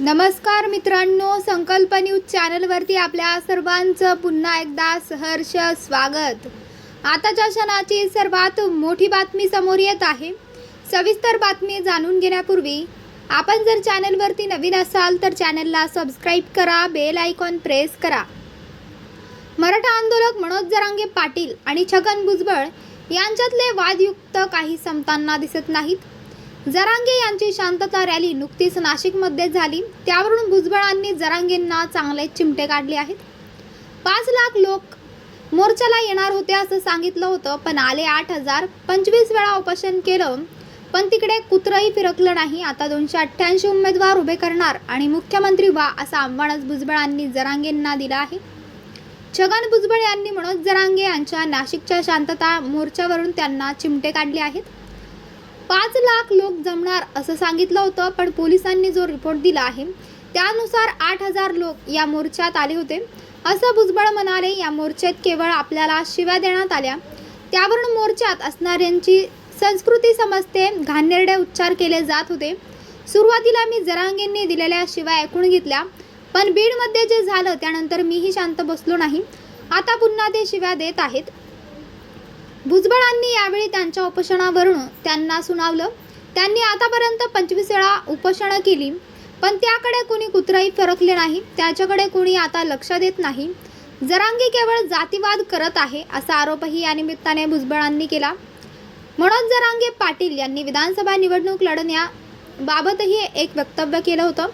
नमस्कार मित्रांनो संकल्प न्यूज चॅनलवरती आपल्या सर्वांचं पुन्हा एकदा सहर्ष स्वागत. आताच्या क्षणाची सर्वात मोठी बातमी समोर येत आहे. सविस्तर बातमी जाणून घेण्यापूर्वी आपण जर चॅनलवरती नवीन असाल तर चॅनलला सबस्क्राईब करा बेल आयकॉन प्रेस करा. मराठा आंदोलक मनोज जरांगे पाटील आणि छगन भुजबळ यांच्यातले वादयुक्त काही संपताना दिसत नाहीत. जरांगे यांची शांतता रॅली नुकतीच नाशिकमध्ये झाली. त्यावरून भुजबळांनी जरांगेंना चांगले चिमटे काढले आहेत. पाच लाख लोक मोर्चाला येणार होते असं सांगितलं होतं पण आले आठ हजार. पंचवीस वेळा उपोषण केलं पण तिकडे कुत्रही फिरकलं नाही. आता दोनशे अठ्ठ्याऐंशी उमेदवार उभे करणार आणि मुख्यमंत्री व्हा असं आव्हानच भुजबळांनी जरांगेंना दिलं आहे. छगन भुजबळ यांनी मनोज जरांगे यांच्या नाशिकच्या शांतता मोर्चावरून त्यांना चिमटे काढले आहेत. पाच लाख लोक जमणार असं सांगितलं होतं पण पोलिसांनी जो रिपोर्ट दिला आहे त्यानुसार आठ हजार लोक या मोर्चात आले होते. असं भुजबळ म्हणाले या मोर्चात केवळ आपल्याला शिव्या देण्यात आल्या. त्यावरून मोर्चात असणाऱ्यांची संस्कृती समजते घाणेरडे उच्चार केले जात होते. सुरुवातीला मी जरांगेंनी दिलेल्या शिवाय ऐकून घेतल्या पण बीडमध्ये जे झालं त्यानंतर मीही शांत बसलो नाही. आता पुन्हा ते शिव्या देत आहेत. भुजबळांनी यावेळी त्यांच्या उपोषणावरून त्यांना सुनावलं. त्यांनी आतापर्यंत पंचवीस वेळा उपोषणं केली. पण त्याकडे कोणी कुत्रही फरकले नाही. त्याच्याकडे कोणी आता लक्ष देत नाही. जरांगे केवळ जातीवाद करत आहे असा आरोपही या निमित्ताने भुजबळांनी केला. मनोज जरांगे पाटील यांनी विधानसभा निवडणूक लढण्याबाबतही एक वक्तव्य केलं होतं.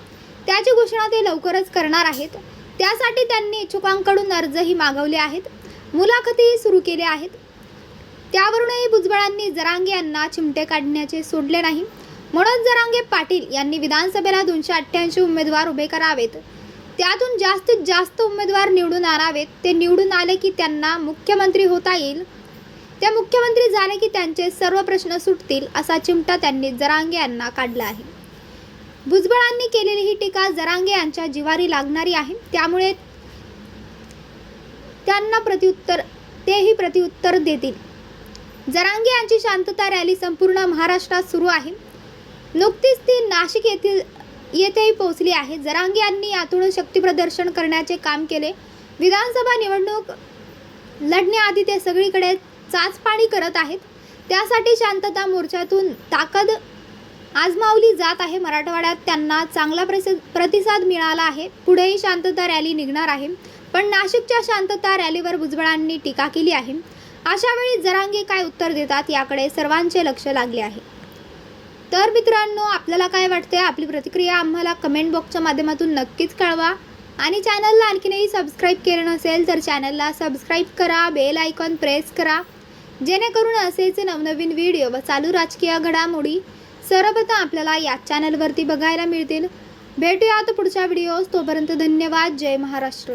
त्याची घोषणा ते लवकरच करणार आहेत. त्यासाठी त्यांनी इच्छुकांकडून अर्जही मागवले आहेत. मुलाखतीही सुरू केल्या आहेत. त्यावरूनही भुजबळांनी जरांगे यांना चिमटे काढण्याचे सोडले नाही. म्हणून जरांगे पाटील यांनी विधानसभेला दोनशे अठ्ठ्याऐंशी उमेदवार उभे करावेत. त्यातून जास्तीत जास्त उमेदवार निवडून आणावेत. ते निवडून आले की त्यांना मुख्यमंत्री होता येईल. ते मुख्यमंत्री झाले की त्यांचे सर्व प्रश्न सुटतील असा चिमटा त्यांनी जरांगे यांना काढला आहे. भुजबळांनी केलेली ही टीका जरांगे यांच्या जिवारी लागणारी आहे. त्यामुळे त्यांना प्रत्युत्तर तेही प्रत्युत्तर देतील. जरांगे यांची शांतता रॅली संपूर्ण महाराष्ट्रात सुरू आहे. नुकतीच ती नाशिक येथील येथेही पोहोचली आहे. जरांगे यांनी यातून शक्तीप्रदर्शन करण्याचे काम केले. विधानसभा निवडणूक लढण्याआधी ते सगळीकडे चाचपाणी करत आहेत. त्यासाठी शांतता मोर्चातून ताकद आजमावली जात आहे. मराठवाड्यात त्यांना चांगला प्रसि प्रतिसाद मिळाला आहे. पुढेही शांतता रॅली निघणार आहे. पण नाशिकच्या शांतता रॅलीवर भुजबळांनी टीका केली आहे. अशा वेळी जरांगे काय उत्तर देतात याकडे सर्वांचे लक्ष लागले आहे. तर मित्रांनो आपल्याला काय वाटते आपली प्रतिक्रिया आम्हाला कमेंट बॉक्सच्या माध्यमातून नक्कीच कळवा. आणि चॅनलला आणखीनही सबस्क्राईब केलं नसेल तर चॅनलला सबस्क्राईब करा बेल आयकॉन प्रेस करा. जेणेकरून असेच नवनवीन व्हिडिओ व चालू राजकीय घडामोडी सर्वप्रथम आपल्याला या चॅनलवरती बघायला मिळतील. भेटूयात पुढच्या व्हिडिओज तोपर्यंत धन्यवाद. जय महाराष्ट्र.